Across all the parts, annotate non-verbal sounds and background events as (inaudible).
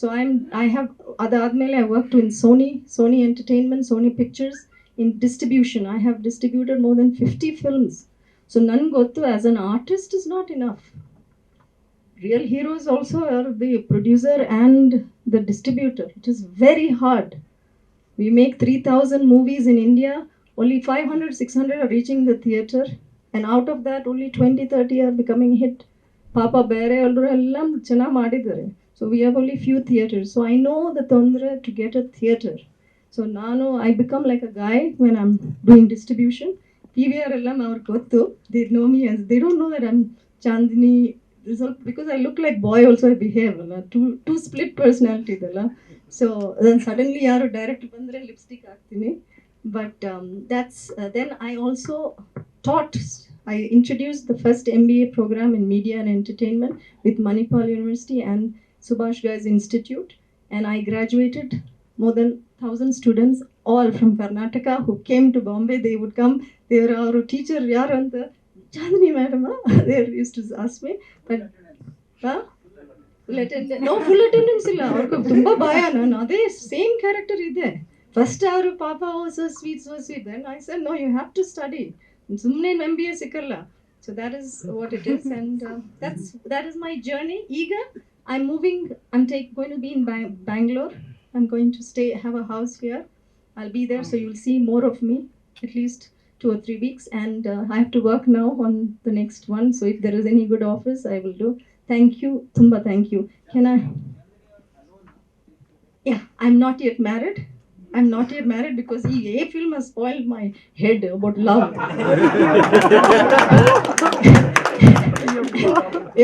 So I am I have ಅದಾದಮೇಲೆ I work in Sony Sony entertainment Sony pictures in distribution I have distributed more then fifty films so ನನ್ಗೆ ಗೊತ್ತು as an artist is not enough real heroes also are the producer and the distributor. It is very hard. We make 3,000 movies in India, only 500, 600 are reaching the theatre, and out of that, only 20, 30 are becoming hit. Papa ಬೇರೆ ಎಲ್ಲರೂ ಎಲ್ಲ ಚೆನ್ನಾಗಿ ಮಾಡಿದ್ದಾರೆ so we have only few theatres so I know the ತೊಂದರೆ to get a theatre so ನಾನು I become like a guy when I'm doing distribution PVR we are ಎಲ್ಲ ಅವ್ರಿಗೆ ಗೊತ್ತು they know me as they don't know that I'm Chandini ಸ್ವಲ್ಪ because I look like boy also I behave ಅಲ್ಲ to to split personality ಇದೆಲ್ಲ so suddenly ಯಾರು direct ಬಂದರೆ lipstick ಹಾಕ್ತೀನಿ but that's then I also taught I introduced the first MBA program in media and entertainment with Manipal University and Subhash Guy's Institute and I graduated more than 1000 students all from Karnataka who came to Bombay they would come they were our teacher Yaranta, Chandni madam they used to ask me but huh? Full attendance no full attendance ಇಲ್ಲ ಅವ್ರಿಗೆ ತುಂಬ ಭಯ ನಾನು ಅದೇ same character ಇದೆ first ಅವರು ಪಾಪ so sweet so sweet then I sir no you have to study ಸುಮ್ಮನೆ ಎಂ ಬಿ ಎ ಸಿಕ್ಕಲ್ಲ so that is what it is and that's I'm moving. I'm take, going to be in ba- Bangalore. I'm going to stay, have a house here. I'll be there, so mm. you'll see more of me, at least two or three weeks. And uh, I have to work now on the next one. So if there is any good offers, I will do. Thank you, Thumba. Thank you. Can I? Yeah, I'm not yet married. I'm not yet married because EA film has spoiled my head about love. (laughs)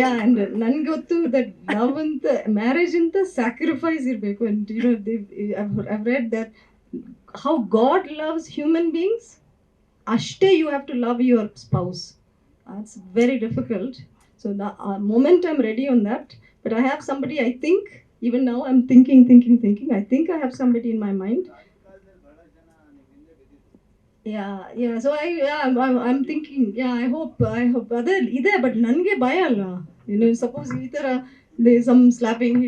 yeah and ನನ್ಗೆ ಗೊತ್ತು that love ಅಂತ marriage ಅಂತ sacrifice ಇರಬೇಕು and you know they, I've, I've read that how God loves human beings, ashte you have to love your spouse. That's very difficult. So the uh, moment I'm ready on that, but I have somebody I think even now I'm thinking, thinking, thinking. I think I have somebody in my mind. Yeah, yeah so I I I'm, thinking yeah I hope I hope ಅದೇ ಇದೆ but ನನಗೆ ಭಯ ಅಲ್ಲ ಇನ್ನು suppose ಈ ಥರ there is some slapping (laughs)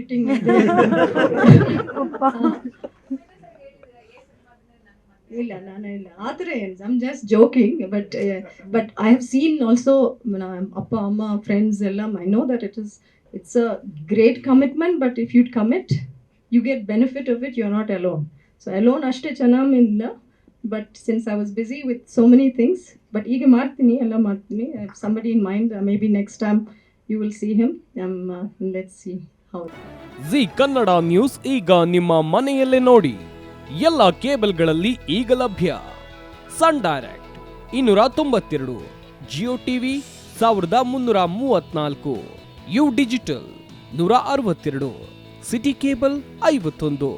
ಇಲ್ಲ ನಾನು ಇಲ್ಲ. ಆ ಥರ ಏನು I'm just joking but but I have seen also ಅಪ್ಪ ಅಮ್ಮ ಫ್ರೆಂಡ್ಸ್ ಎಲ್ಲ I know that it is it's a great commitment but if you'd commit you get benefit of it you are not alone so alone ಅಷ್ಟೇ ಚೆನ್ನಾಗಿಲ್ಲ. But since I was busy with so many things but ಈಗ ಮಾಡ್ತೀನಿ, ಎಲ್ಲ ಮಾಡ್ತೀನಿ. Somebody in mind maybe next time you will see him let see ಹೌದು G Kannada news ಈಗ ನಿಮ್ಮ ಮನೆಯಲ್ಲೇ ನೋಡಿ. ಎಲ್ಲ ಕೇಬಲ್ಗಳಲ್ಲಿ ಈಗ ಲಭ್ಯ. ಸನ್ ಡೈರೆಕ್ಟ್ ಇನ್ನೂರ ತೊಂಬತ್ತೆರಡು ಜಿಯೋ ಟಿವಿ ಸಾವಿರದ ಮುನ್ನೂರ ಮೂವತ್ನಾಲ್ಕು ಯು ಡಿಜಿಟಲ್ ನೂರ ಅರವತ್ತೆರಡು ಸಿಟಿ ಕೇಬಲ್ ಐವತ್ತೊಂದು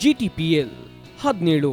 ಜಿ ಟಿ ಪಿ ಎಲ್ ಹದಿನೇಳು.